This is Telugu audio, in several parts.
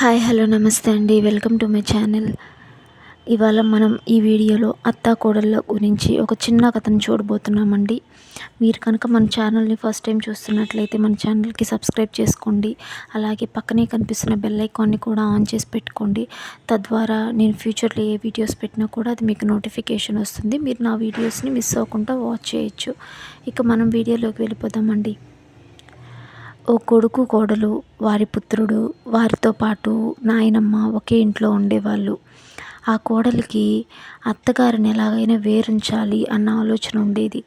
హాయ్ హలో నమస్తే అండి. Welcome to my channel. ఇవాళ మనం ఈ వీడియోలో అత్తా కోడళ్ళ గురించి ఒక చిన్న కథను చూడబోతున్నామండి. మీరు కనుక మన ఛానల్ని ఫస్ట్ టైం చూస్తున్నట్లయితే మన ఛానల్కి సబ్స్క్రైబ్ చేసుకోండి. అలాగే పక్కనే కనిపిస్తున్న బెల్ ఐకాన్ని కూడా ఆన్ చేసి పెట్టుకోండి. తద్వారా నేను ఫ్యూచర్లో ఏ వీడియోస్ పెట్టినా కూడా అది మీకు నోటిఫికేషన్ వస్తుంది. మీరు నా వీడియోస్ని మిస్ అవ్వకుండా వాచ్ చేయొచ్చు. ఇక మనం వీడియోలోకి వెళ్ళిపోదామండి. ఓ కొడుకు కోడలు వారి పుత్రుడు వారితో పాటు నాయనమ్మ ఒకే ఇంట్లో ఉండేవాళ్ళు. ఆ కోడలికి అత్తగారిని ఎలాగైనా వేరించాలి అన్న ఆలోచన ఉండేది.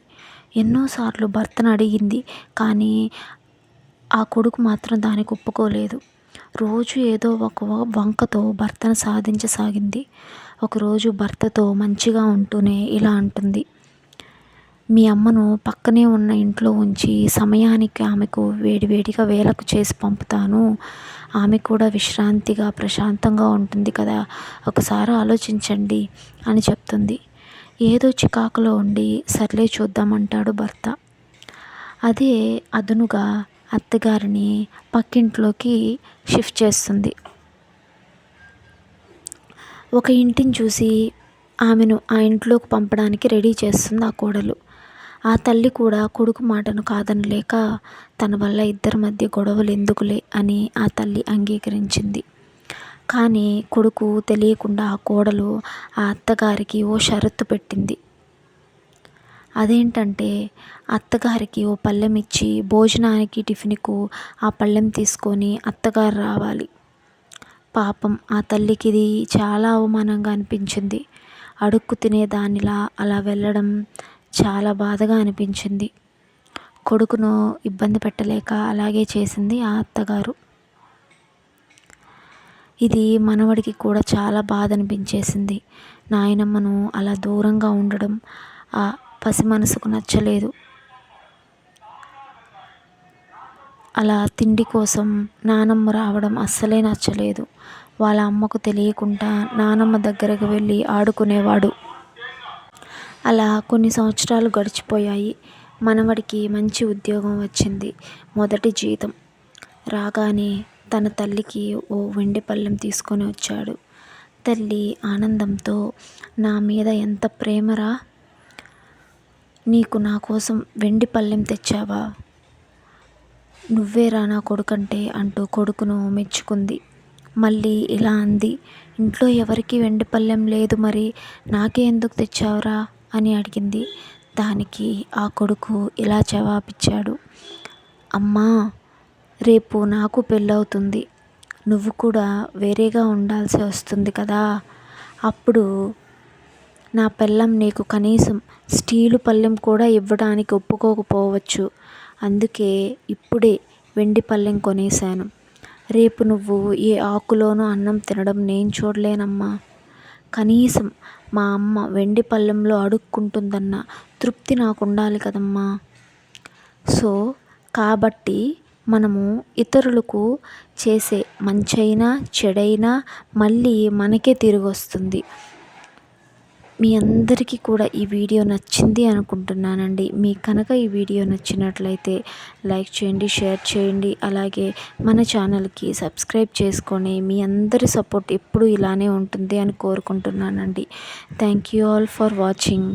ఎన్నోసార్లు భర్తను అడిగింది కానీ ఆ కొడుకు మాత్రం దానికి ఒప్పుకోలేదు. రోజు ఏదో ఒక వంకతో భర్తను సాధించసాగింది. ఒకరోజు భర్తతో మంచిగా ఉంటూనే ఇలా అంటుంది. మీ అమ్మను పక్కనే ఉన్న ఇంట్లో ఉంచి సమయానికి ఆమెకు వేడివేడిగా వేలకు చేసి పంపుతాను. ఆమె కూడా విశ్రాంతిగా ప్రశాంతంగా ఉంటుంది కదా ఒకసారి ఆలోచించండి అని చెప్తుంది. ఏదో చికాకులో ఉండి సర్లే చూద్దామంటాడు భర్త. అదే అదునుగా అత్తగారిని పక్కింట్లోకి షిఫ్ట్ చేస్తుంది. ఒక ఇంటిని చూసి ఆమెను ఆ ఇంట్లోకి పంపడానికి రెడీ చేస్తుంది ఆ కోడలు. ఆ తల్లి కూడా కొడుకు మాటను కాదనలేక తన వల్ల ఇద్దరి మధ్య గొడవలు ఎందుకులే అని ఆ తల్లి అంగీకరించింది. కానీ కొడుకు తెలియకుండా ఆ కోడలు ఆ అత్తగారికి ఓ షరత్తు పెట్టింది. అదేంటంటే అత్తగారికి ఓ పళ్ళెం ఇచ్చి భోజనానికి టిఫిన్కు ఆ పళ్ళెం తీసుకొని అత్తగారు రావాలి. పాపం ఆ తల్లికి ఇది చాలా అవమానంగా అనిపించింది. అడుక్కు తినేదానిలా అలా వెళ్ళడం చాలా బాధగా అనిపించింది. కొడుకును ఇబ్బంది పెట్టలేక అలాగే చేసింది ఆ అత్తగారు. ఇది మనవడికి కూడా చాలా బాధ అనిపించేసింది. నాయనమ్మను అలా దూరంగా ఉండడం ఆ పసి మనసుకు నచ్చలేదు. అలా తిండి కోసం నానమ్మ రావడం అస్సలే నచ్చలేదు. వాళ్ళ అమ్మకు తెలియకుండా నానమ్మ దగ్గరకు వెళ్ళి ఆడుకునేవాడు. అలా కొన్ని సంవత్సరాలు గడిచిపోయాయి. మనవడికి మంచి ఉద్యోగం వచ్చింది. మొదటి జీతం. రాగానే తన తల్లికి ఓ వెండి పళ్ళెం తీసుకొని వచ్చాడు. తల్లి ఆనందంతో నా మీద ఎంత ప్రేమరా? నీకు నా కోసం వెండి పళ్ళెం తెచ్చావా? నువ్వేరా నా కొడుకంటే? అంటూ కొడుకును మెచ్చుకుంది. మళ్ళీ ఇలా అంది. ఇంట్లో ఎవరికి వెండి పళ్ళెం లేదు మరి. నాకే ఎందుకు తెచ్చావురా? అని అడిగింది. దానికి ఆ కొడుకు ఇలా జవాబిచ్చాడు. అమ్మా రేపు నాకు పెళ్ళవుతుంది. నువ్వు కూడా వేరేగా ఉండాల్సి వస్తుంది కదా. అప్పుడు నా పెళ్ళం నీకు కనీసం స్టీలు పళ్ళెం కూడా ఇవ్వడానికి ఒప్పుకోకపోవచ్చు. అందుకే ఇప్పుడే వెండి పళ్ళెం కొనేశాను. రేపు నువ్వు ఏ ఆకులోనూ అన్నం తినడం నేను చూడలేనమ్మా. కనీసం మా అమ్మ వెండి పళ్ళెంలో అడుక్కుంటుందన్న తృప్తి నాకు ఉండాలి కదమ్మా. సో కాబట్టి మనము ఇతరులకు చేసే మంచైనా చెడైనా మళ్ళీ మనకే తిరిగి వస్తుంది మీ అందరికీ కూడా ఈ వీడియో నచ్చింది అనుకుంటున్నానండి. మీ కనుక ఈ వీడియో నచ్చినట్లయితే లైక్ చేయండి షేర్ చేయండి. అలాగే మన ఛానల్కి సబ్స్క్రైబ్ చేసుకొని మీ అందరి సపోర్ట్ ఎప్పుడు ఇలానే ఉంటుంది అని కోరుకుంటున్నానండి. Thank you all for watching.